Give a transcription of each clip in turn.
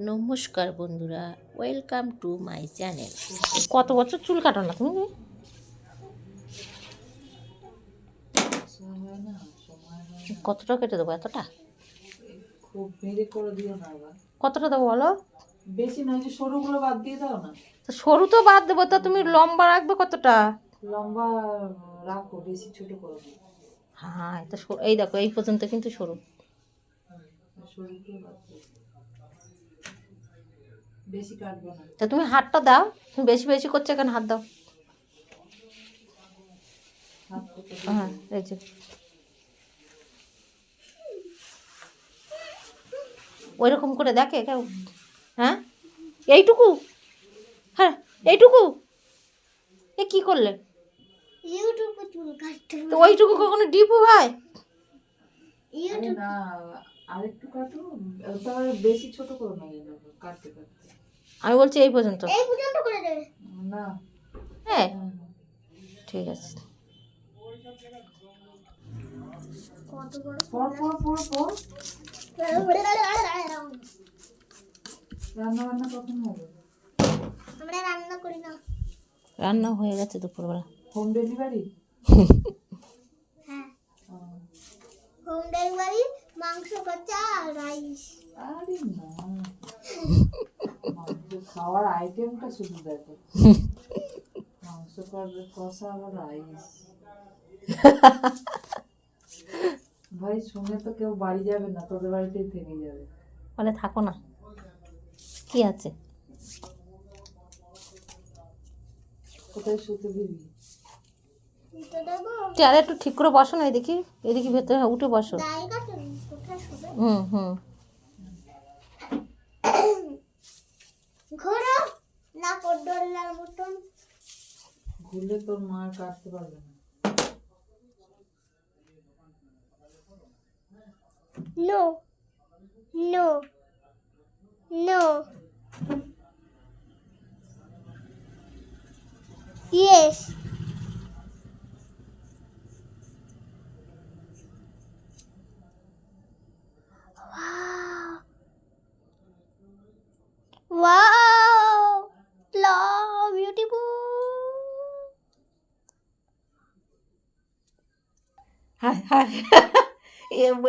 নমস্কার বন্ধুরা welcome to my channel কত বছর চুল কাটো না তুমি হয়। কতটা কেটে দেবো এতটা? কতটা দেবো বলো? বেশি নয় যে সরুগুলো বাদ দিয়ে দাও না। তো সরু তো বাদ দেবো তা তুমি লম্বা রাখবে কতটা? লম্বা রাখো বেশি ছোট করো হ্যাঁ এটা সরু এই দেখো এই পর্যন্ত কিন্তু সরু। সরুগুলো বাদ দিয়ে বেশি কাটবো না। তা তুমি হাতটা দাও তুমি বেশি বেশি করছ কেন হাত দাও? হ্যাঁ এই যে। ওই রকম করে দেখে কেউ? হ্যাঁ? এইটুকু? হ্যাঁ এইটুকু? এ কি করলে? তো ওইটুকু কখনো ডিপু ভাই? আরে আরেকটু কাটো। তার বেশি ছোট করো না কাটতে কাটতে। আমি বলছি এই পর্যন্ত। এই পর্যন্ত করে দেবে না। হ্যাঁ। ঠিক আছে। কত বড়? পর পর পর পর। রান্না বান্না কখন হবে? আমরা রান্না করি না। রান্না হয়ে গেছে দুপুরবেলা। হোম ডেলিভারি হ্যাঁ। হোম ডেলিভারি মাংস কচা আর রাইস আরে না। মাংস খাওয়ার আইটেমটা শুধু দেখো। মাংস করবে কষা আবার রাইস ভাই শুনে তো কেউ বাড়ি যাবে না তোদের বাড়িতেই থেকে যাবে। বলে থাকো না। কি আছে? কোথায় শুতে দিবি? চেয়ারে একটু ঠিক করে বসো না এদিকে এদিকে ভেতরে উঠে বসো। হুম হুম। না পড্ডলার মতন ঘুরলে তোর মা কাটতে পারবে না। No no no. ইয়েস হ্যাঁ হ্যাঁ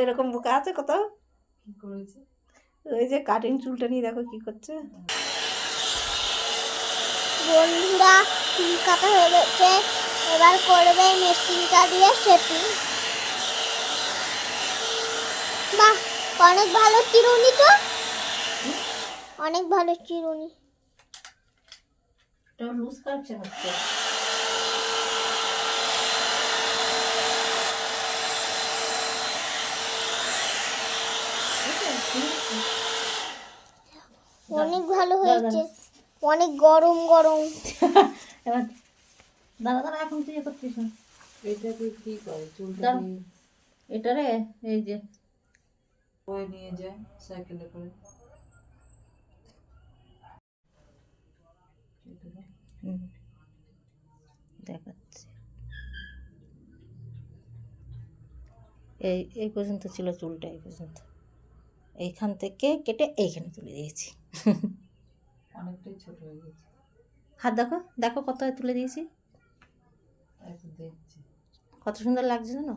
এরকম বোকা আছে কত? ওই যে কাটিং চুলটা নিয়ে দেখো কি করছে। বন্ধুরা চুল কাটা হয়ে গেছে। এবার করবে মেশিনটা দিয়ে সেটিং বাহ অনেক ভালো চিরুনি তো। অনেক ভালো চিরুনি। লুজ কাটছে হচ্ছে অনেক ভালো হয়েছে। অনেক গরম গরম। এবার দাদা দাদা এখন তুই এ করছিস না। এটা তুই কি করে চুলটা এটা রে এই যে। বয়ে নিয়ে যায় সাইকেলে করে। হুম, দেখাচ্ছি। এই এই পর্যন্ত ছিল চুলটা এই পর্যন্ত। এইখান থেকে কেটে এইখানে তুলে দিয়েছি। অনেকটাই ছোট হয়ে গেছে। হাত দেখো দেখো কত তুলে দিয়েছি। কত সুন্দর লাগছে জানো?